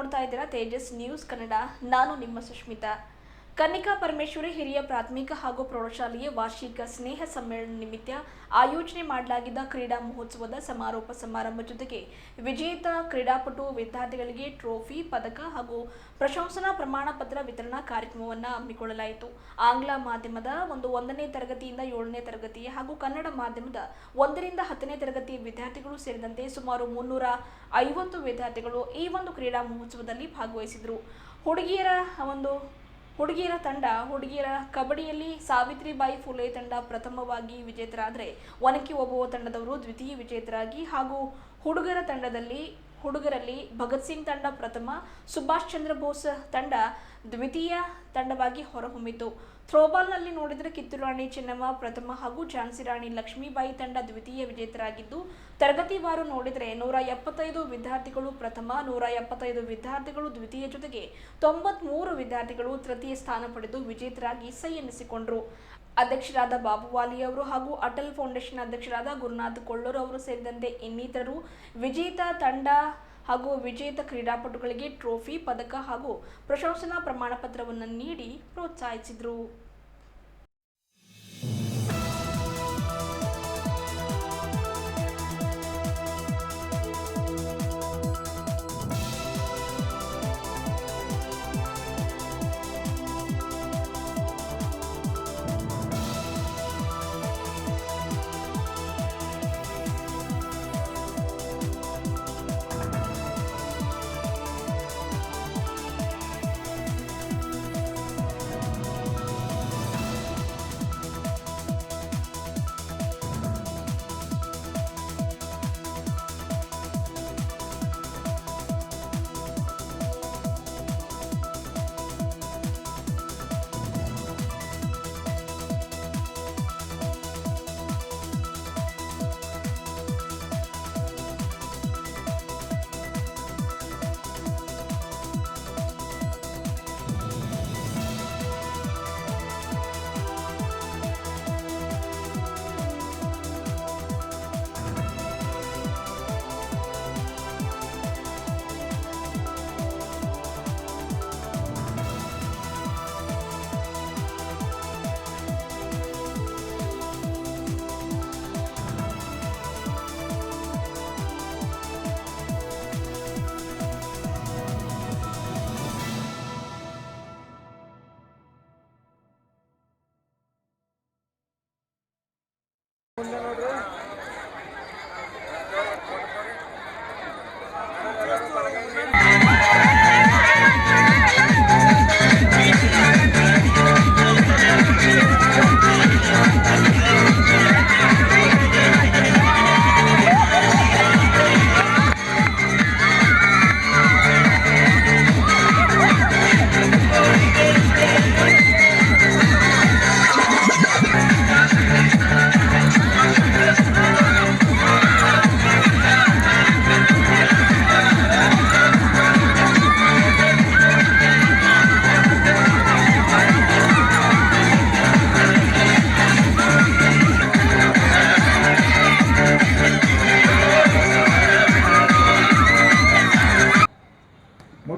ನೋಡ್ತಾ ಇದ್ದೀರಾ ತೇಜಸ್ ನ್ಯೂಸ್ ಕನ್ನಡ. ನಾನು ನಿಮ್ಮ ಸುಷ್ಮಿತಾ ಕನ್ನಿಕಾ ಪರಮೇಶ್ವರಿ ಹಿರಿಯ ಪ್ರಾಥಮಿಕ ಹಾಗೂ ಪ್ರೌಢಶಾಲೆಯ ವಾರ್ಷಿಕ ಸ್ನೇಹ ಸಮ್ಮೇಳನ ನಿಮಿತ್ತ ಆಯೋಜನೆ ಮಾಡಲಾಗಿದ್ದ ಕ್ರೀಡಾ ಮಹೋತ್ಸವದ ಸಮಾರೋಪ ಸಮಾರಂಭ ಜೊತೆಗೆ ವಿಜೇತ ಕ್ರೀಡಾಪಟು ವಿದ್ಯಾರ್ಥಿಗಳಿಗೆ ಟ್ರೋಫಿ, ಪದಕ ಹಾಗೂ ಪ್ರಶಂಸನಾ ಪ್ರಮಾಣ ಪತ್ರ ವಿತರಣಾ ಕಾರ್ಯಕ್ರಮವನ್ನು ಹಮ್ಮಿಕೊಳ್ಳಲಾಯಿತು. ಆಂಗ್ಲ ಮಾಧ್ಯಮದ ಒಂದು ಒಂದನೇ ತರಗತಿಯಿಂದ ಏಳನೇ ತರಗತಿ ಹಾಗೂ ಕನ್ನಡ ಮಾಧ್ಯಮದ ಒಂದರಿಂದ ಹತ್ತನೇ ತರಗತಿಯ ವಿದ್ಯಾರ್ಥಿಗಳು ಸೇರಿದಂತೆ ಸುಮಾರು ಮುನ್ನೂರ ಐವತ್ತು ವಿದ್ಯಾರ್ಥಿಗಳು ಈ ಒಂದು ಕ್ರೀಡಾ ಮಹೋತ್ಸವದಲ್ಲಿ ಭಾಗವಹಿಸಿದರು. ಹುಡುಗಿಯರ ಒಂದು ಹುಡುಗಿಯರ ತಂಡ ಹುಡುಗಿಯರ ಕಬಡ್ಡಿಯಲ್ಲಿ ಸಾವಿತ್ರಿಬಾಯಿ ಫುಲೆ ತಂಡ ಪ್ರಥಮವಾಗಿ ವಿಜೇತರಾದರೆ, ಒನಕೆ ಓಬವ್ವ ತಂಡದವರು ದ್ವಿತೀಯ ವಿಜೇತರಾಗಿ ಹಾಗೂ ಹುಡುಗರ ತಂಡದಲ್ಲಿ ಹುಡುಗರಲ್ಲಿ ಭಗತ್ ಸಿಂಗ್ ತಂಡ ಪ್ರಥಮ, ಸುಭಾಷ್ ಚಂದ್ರ ಬೋಸ್ ತಂಡ ದ್ವಿತೀಯ ತಂಡವಾಗಿ ಹೊರಹೊಮ್ಮಿತು. ಥ್ರೋಬಾಲ್ನಲ್ಲಿ ನೋಡಿದರೆ ಕಿತ್ತೂರು ರಾಣಿ ಚೆನ್ನಮ್ಮ ಪ್ರಥಮ ಹಾಗೂ ಝಾನ್ಸಿ ರಾಣಿ ಲಕ್ಷ್ಮೀಬಾಯಿ ತಂಡ ದ್ವಿತೀಯ ವಿಜೇತರಾಗಿದ್ದು ತರಗತಿವಾರು ನೋಡಿದರೆ ನೂರ ಎಪ್ಪತ್ತೈದು ವಿದ್ಯಾರ್ಥಿಗಳು ಪ್ರಥಮ, ನೂರ ಎಪ್ಪತ್ತೈದು ವಿದ್ಯಾರ್ಥಿಗಳು ದ್ವಿತೀಯ ಜೊತೆಗೆ ತೊಂಬತ್ಮೂರು ವಿದ್ಯಾರ್ಥಿಗಳು ತೃತೀಯ ಸ್ಥಾನ ಪಡೆದು ವಿಜೇತರಾಗಿ ಸೈ ಎನ್ನಿಸಿಕೊಂಡರು ಅಧ್ಯಕ್ಷರಾದ ಬಾಬುವಾಲಿ ಅವರು ಹಾಗೂ ಅಟಲ್ ಫೌಂಡೇಶನ್ ಅಧ್ಯಕ್ಷರಾದ ಗುರುನಾಥ್ ಕೊಳ್ಳೂರ್ ಅವರು ಸೇರಿದಂತೆ ಇನ್ನಿತರರು. ವಿಜೇತ ತಂಡ ಹಾಗೂ ವಿಜೇತ ಕ್ರೀಡಾಪಟುಗಳಿಗೆ ಟ್ರೋಫಿ, ಪದಕ ಹಾಗೂ ಪ್ರಶಂಸನಾ ಪ್ರಮಾಣ ಪತ್ರವನ್ನು ನೀಡಿ ಪ್ರೋತ್ಸಾಹಿಸಿದರು. ಮುಂದೆ ನೋಡ್ರಿ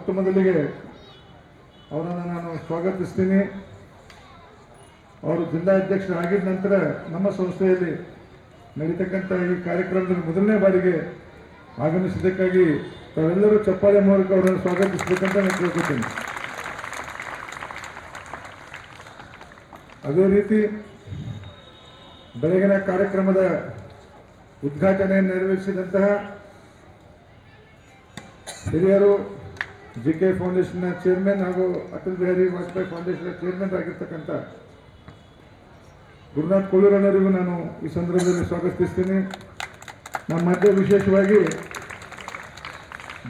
ಮೊಟ್ಟ ಮೊದಲಿಗೆ ಅವರನ್ನು ನಾನು ಸ್ವಾಗತಿಸ್ತೀನಿ. ಅವರು ಜಿಲ್ಲಾಧ್ಯಕ್ಷರಾಗಿದ್ದ ನಂತರ ನಮ್ಮ ಸಂಸ್ಥೆಯಲ್ಲಿ ನಡೀತಕ್ಕಂಥ ಈ ಕಾರ್ಯಕ್ರಮದಲ್ಲಿ ಮೊದಲನೇ ಬಾರಿಗೆ ಆಗಮಿಸಿದ್ದಕ್ಕಾಗಿ ತಾವೆಲ್ಲರೂ ಚಪ್ಪಾಳೆ ಮೂಲಕ ಅವರನ್ನು ಸ್ವಾಗತಿಸಬೇಕಂತ ನಾನು ಕೇಳ್ಕೊತೀನಿ. ಅದೇ ರೀತಿ ಬೆಳಗಿನ ಕಾರ್ಯಕ್ರಮದ ಉದ್ಘಾಟನೆ ನೆರವೇರಿಸಿದಂತಹ ಹಿರಿಯರು ಜಿ ಕೆ ಫೌಂಡೇಶನ್ನ ಚೇರ್ಮನ್ ಹಾಗೂ ಅಟಲ್ ಬಿಹಾರಿ ವಾಜಪೇಯಿ ಫೌಂಡೇಶನ್ ಚೇರ್ಮನ್ ಆಗಿರ್ತಕ್ಕಂಥ ಗುರುನಾಥ್ ಕೊಳ್ಳೂರನ್ನವರಿಗೂ ನಾನು ಈ ಸಂದರ್ಭದಲ್ಲಿ ಸ್ವಾಗತಿಸ್ತೀನಿ. ನಮ್ಮ ಮಧ್ಯೆ ವಿಶೇಷವಾಗಿ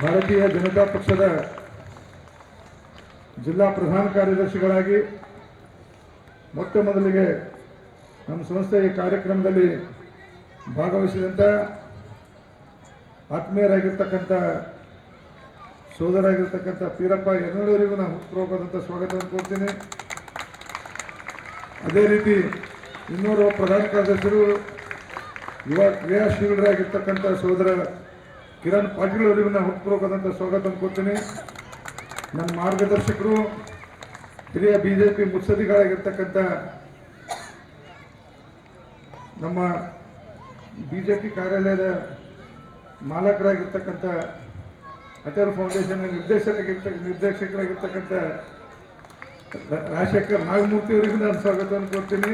ಭಾರತೀಯ ಜನತಾ ಪಕ್ಷದ ಜಿಲ್ಲಾ ಪ್ರಧಾನ ಕಾರ್ಯದರ್ಶಿಗಳಾಗಿ ಮೊಟ್ಟ ಮೊದಲಿಗೆ ನಮ್ಮ ಸಂಸ್ಥೆಯ ಕಾರ್ಯಕ್ರಮದಲ್ಲಿ ಭಾಗವಹಿಸಿದಂಥ ಆತ್ಮೀಯರಾಗಿರ್ತಕ್ಕಂಥ ಸೋದರಾಗಿರ್ತಕ್ಕಂಥ ಪೀರಪ್ಪ ಎನ್ನೋರಿಗೂ ನಾನು ಹುಟ್ಟುಹೋಗೋದಂಥ ಸ್ವಾಗತವನ್ನು ಕೊಡ್ತೀನಿ ಅದೇ ರೀತಿ ಇನ್ನೂರು ಪ್ರಧಾನ ಕಾರ್ಯದರ್ಶಿಗಳು, ಯುವ ಕ್ರಿಯಾಶೀಲರಾಗಿರ್ತಕ್ಕಂಥ ಸೋದರ ಕಿರಣ್ ಪಾಟೀಲ್ ಅವರಿಗೂ ನಾನು ಹುಟ್ಟುಹೋಗೋದಂಥ ಸ್ವಾಗತವನ್ನು ಕೊಡ್ತೀನಿ ನನ್ನ ಮಾರ್ಗದರ್ಶಕರು, ಹಿರಿಯ ಬಿ ಜೆ ಪಿ ಮುತ್ಸದಿಗಳಾಗಿರ್ತಕ್ಕಂಥ ನಮ್ಮ ಬಿ ಜೆ ಪಿ ಕಾರ್ಯಾಲಯದ ಮಾಲಕರಾಗಿರ್ತಕ್ಕಂಥ ಅಟಲ್ ಫೌಂಡೇಶನ್ ನಿರ್ದೇಶಕರಾಗಿರ್ತ ನಿರ್ದೇಶಕರಾಗಿರ್ತಕ್ಕಂಥ ರಾಜಶೇಖರ್ ನಾಗಮೂರ್ತಿ ಅವರಿಗೆ ನಾನು ಸ್ವಾಗತವನ್ನು ಕೊಡ್ತೀನಿ.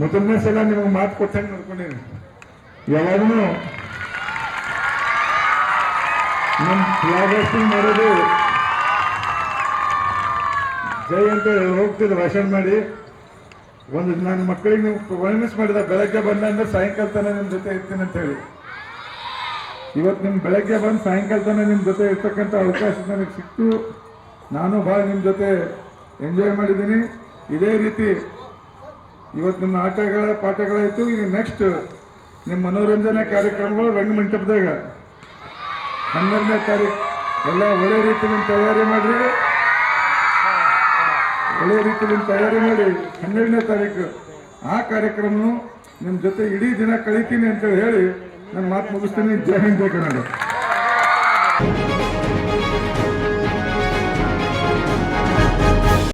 ಮೊದಲನೇ ಸಲ ನಿಮಗೆ ಮಾತು ಕೊಟ್ಟಂಗೆ ನೋಡ್ಕೊಂಡೀನಿ ಯಾವಾಗೂ ನಮ್ಮ ಫ್ಲಾಗ್ ಹಾಸ್ಟಿಂಗ್ ಮಾಡೋದು ಜೈ ಅಂತ ಹೋಗ್ತಿದ್ದೆ ಭಾಷಣ ಮಾಡಿ. ಒಂದು ನನ್ನ ಮಕ್ಕಳಿಗೆ ನೀವು ಪ್ರಾಮಿಸ್ ಮಾಡಿದ ಬೆಳಗ್ಗೆ ಬಂದ ಅಂದ್ರೆ ಸಾಯಂಕಾಲ ತನಕ ನಿಮ್ಮ ಜೊತೆ ಇರ್ತೀನಿ ಅಂತ ಹೇಳಿ. ಇವತ್ತು ನಿಮ್ಮ ಬೆಳಗ್ಗೆ ಬಂದು ಸಾಯಂಕಾಲ ತನಕ ನಿಮ್ಮ ಜೊತೆ ಇರ್ತಕ್ಕಂಥ ಅವಕಾಶ ನನಗೆ ಸಿಕ್ತು. ನಾನು ಭಾಳ ನಿಮ್ಮ ಜೊತೆ ಎಂಜಾಯ್ ಮಾಡಿದ್ದೀನಿ. ಇದೇ ರೀತಿ ಇವತ್ತು ನಿಮ್ಮ ಆಟಗಳ ಪಾಠಗಳಾಯ್ತು ಈಗ ನೆಕ್ಸ್ಟ್ ನಿಮ್ಮ ಮನೋರಂಜನೆ ಕಾರ್ಯಕ್ರಮಗಳು ರಂಗಮಂಟಪದಾಗ ಹನ್ನೆರಡನೇ ತಾರೀಕು ಎಲ್ಲ ಒಳ್ಳೆ ರೀತಿಯಿಂದ ತಯಾರಿ ಮಾಡ್ರಿ. ಒಳ್ಳೆ ರೀತಿಯಿಂದ ತಯಾರಿ ಮಾಡಿ. ಹನ್ನೆರಡನೇ ತಾರೀಕು ಆ ಕಾರ್ಯಕ್ರಮ ನಿಮ್ಮ ಜೊತೆ ಇಡೀ ದಿನ ಕಳಿತೀನಿ ಅಂತ ಹೇಳಿ ನಾನು ಮಾತು ಮುಗಿಸ್ತೀನಿ ಜೈ ಹಿಂದ್ ಜೈ ಕನ್ನಡ